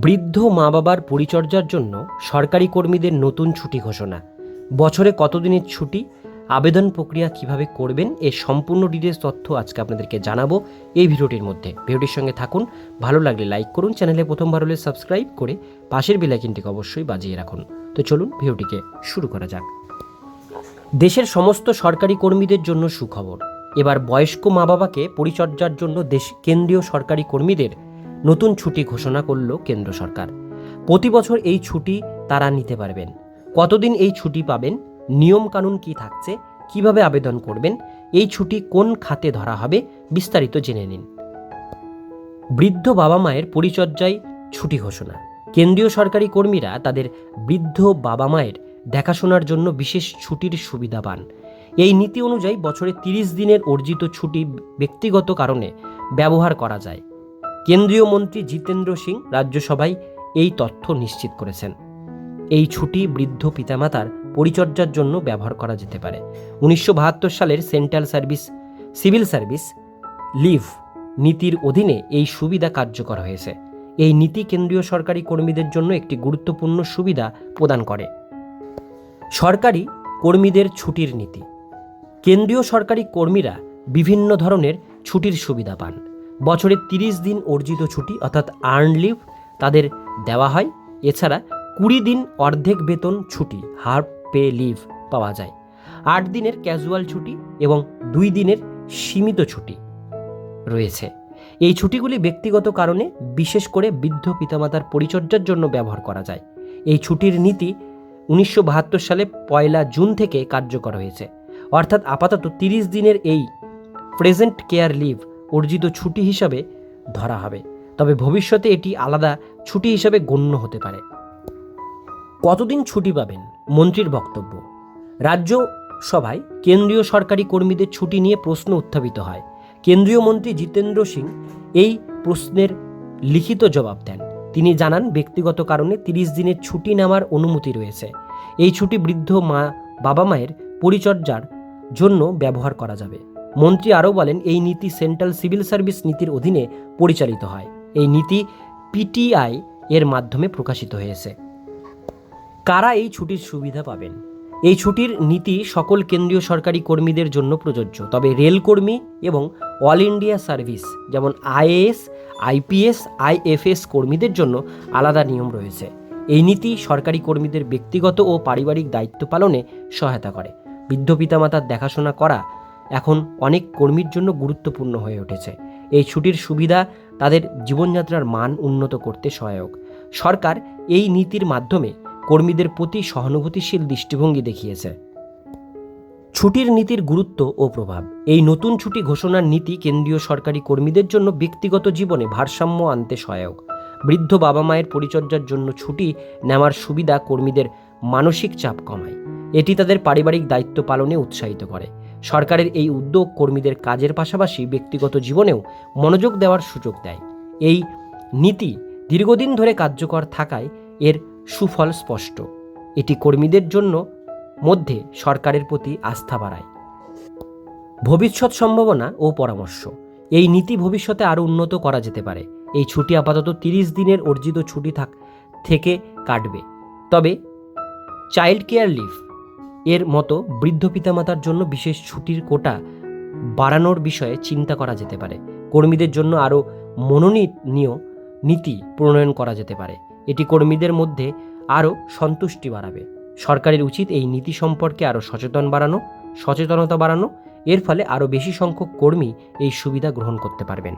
বৃদ্ধ মা বাবার পরিচর্যার জন্য সরকারি কর্মীদের নতুন ছুটি ঘোষণা। বছরে কতদিনের ছুটি? আবেদন প্রক্রিয়া কীভাবে করবেন? এর সম্পূর্ণ ডিটেলস তথ্য আজকে আপনাদেরকে জানাব এই ভিডিওটির মধ্যে। ভিডিওটির সঙ্গে থাকুন, ভালো লাগলে লাইক করুন, চ্যানেলে প্রথমবার হলে সাবস্ক্রাইব করে পাশের বেলাইকিনটিকে অবশ্যই বাজিয়ে রাখুন। তো চলুন ভিডিওটিকে শুরু করা যাক। দেশের সমস্ত সরকারি কর্মীদের জন্য সুখবর। এবার বয়স্ক মা বাবাকে পরিচর্যার জন্য দেশ কেন্দ্রীয় সরকারি কর্মীদের নতুন ছুটি ঘোষণা করল কেন্দ্র সরকার। প্রতি বছর এই ছুটি তারা নিতে পারবেন। কতদিন এই ছুটি পাবেন? নিয়ম কানুন কি থাকছে? কীভাবে আবেদন করবেন? এই ছুটি কোন খাতে ধরা হবে? বিস্তারিত জেনে নিন। বৃদ্ধ বাবা মায়ের পরিচর্যায় ছুটি ঘোষণা। কেন্দ্রীয় সরকারি কর্মীরা তাদের বৃদ্ধ বাবা মায়ের দেখাশোনার জন্য বিশেষ ছুটির সুবিধা পান। এই নীতি অনুযায়ী বছরে তিরিশ দিনের অর্জিত ছুটি ব্যক্তিগত কারণে ব্যবহার করা যায়। কেন্দ্রীয় মন্ত্রী জিতেন্দ্র সিং রাজ্যসভায় এই তথ্য নিশ্চিত করেছেন। এই ছুটি বৃদ্ধ পিতামাতার পরিচর্যার জন্য ব্যবহার করা যেতে পারে। উনিশশো বাহাত্তর সালের central service, civil service, leave নীতির অধীনে এই সুবিধা কার্যকর হয়েছে। এই নীতি কেন্দ্রীয় সরকারি কর্মীদের জন্য একটি গুরুত্বপূর্ণ সুবিধা প্রদান করে। সরকারি কর্মীদের ছুটির নীতি। কেন্দ্রীয় সরকারি কর্মীরা বিভিন্ন ধরনের ছুটির সুবিধা পান। বছরে তিরিশ দিন অর্জিত ছুটি, অর্থাৎ আর্ন লিভ তাদের দেওয়া হয়। এছাড়া কুড়ি দিন অর্ধেক বেতন ছুটি হাফ পে লিভ পাওয়া যায়। আট দিনের ক্যাজুয়াল ছুটি এবং দুই দিনের সীমিত ছুটি রয়েছে। এই ছুটিগুলি ব্যক্তিগত কারণে বিশেষ করে বৃদ্ধ পিতামাতার পরিচর্যার জন্য ব্যবহার করা যায়। এই ছুটির নীতি উনিশশো বাহাত্তর সালে পয়লা জুন থেকে কার্যকর হয়েছে। অর্থাৎ আপাতত তিরিশ দিনের এই প্রেজেন্ট কেয়ার লিভ অর্জিত ছুটি হিসাবে ধরা হবে। তবে ভবিষ্যতে এটি আলাদা ছুটি হিসাবে গণ্য হতে পারে। কতদিন ছুটি পাবেন? মন্ত্রীর বক্তব্য। রাজ্য সভায় কেন্দ্রীয় সরকারি কর্মীদের ছুটি নিয়ে প্রশ্ন উত্থাপিত হয়। কেন্দ্রীয় মন্ত্রী জিতেন্দ্র সিং এই প্রশ্নের লিখিত জবাব দেন। তিনি জানান, ব্যক্তিগত কারণে তিরিশ দিনের ছুটি নেওয়ার অনুমতি রয়েছে। এই ছুটি বৃদ্ধ মা বাবা মায়ের পরিচর্যার জন্য ব্যবহার করা যাবে। মন্ত্রী আরও বলেন, এই নীতি সেন্ট্রাল সিভিল সার্ভিস নীতির অধীনে পরিচালিত হয়। এই নীতি পিটিআই এর মাধ্যমে প্রকাশিত হয়েছে। কারা এই ছুটির সুবিধা পাবেন? এই ছুটির নীতি সকল কেন্দ্রীয় সরকারি কর্মীদের জন্য প্রযোজ্য। তবে রেলকর্মী এবং অল ইন্ডিয়া সার্ভিস, যেমন আইএএস আইপিএস আইএফএস কর্মীদের জন্য আলাদা নিয়ম রয়েছে। এই নীতি সরকারি কর্মীদের ব্যক্তিগত ও পারিবারিক দায়িত্ব পালনে সহায়তা করে। বৃদ্ধ পিতামাতার দেখাশোনা করা এখন অনেক কর্মীর জন্য গুরুত্বপূর্ণ হয়ে উঠেছে। এই ছুটির সুবিধা তাদের জীবনযাত্রার মান উন্নত করতে সহায়ক। সরকার এই নীতির মাধ্যমে কর্মীদের প্রতি সহানুভূতিশীল দৃষ্টিভঙ্গি দেখিয়েছে। ছুটির নীতির গুরুত্ব ও প্রভাব। এই নতুন ছুটি ঘোষণার নীতি কেন্দ্রীয় সরকারি কর্মীদের জন্য ব্যক্তিগত জীবনে ভারসাম্য আনতে সহায়ক। বৃদ্ধ বাবা মায়ের পরিচর্যার জন্য ছুটি নেওয়ার সুবিধা কর্মীদের মানসিক চাপ কমায়। এটি তাদের পারিবারিক দায়িত্ব পালনে উৎসাহিত করে। সরকারের এই উদ্যোগ কর্মীদের কাজের পাশাপাশি ব্যক্তিগত জীবনেও মনোযোগ দেওয়ার সুযোগ দেয়। এই নীতি দীর্ঘদিন ধরে কার্যকর থাকায় এর সুফল স্পষ্ট। এটি কর্মীদের জন্য মধ্যে সরকারের প্রতি আস্থা বাড়ায়। ভবিষ্যৎ সম্ভাবনা ও পরামর্শ। এই নীতি ভবিষ্যতে আরও উন্নত করা যেতে পারে। এই ছুটি আপাতত তিরিশ দিনের অর্জিত ছুটি থাক, থেকে কাটবে। তবে চাইল্ড কেয়ার লিভ এর মতো বৃদ্ধ পিতামাতার জন্য বিশেষ ছুটির কোটা বাড়ানোর বিষয়ে চিন্তা করা যেতে পারে। কর্মীদের জন্য আরও মনোনীত নীতি প্রণয়ন করা যেতে পারে। এটি কর্মীদের মধ্যে আরও সন্তুষ্টি বাড়াবে। সরকারের উচিত এই নীতি সম্পর্কে আরও সচেতন বাড়ানো, সচেতনতা বাড়ানো। এর ফলে আরও বেশি সংখ্যক কর্মী এই সুবিধা গ্রহণ করতে পারবেন।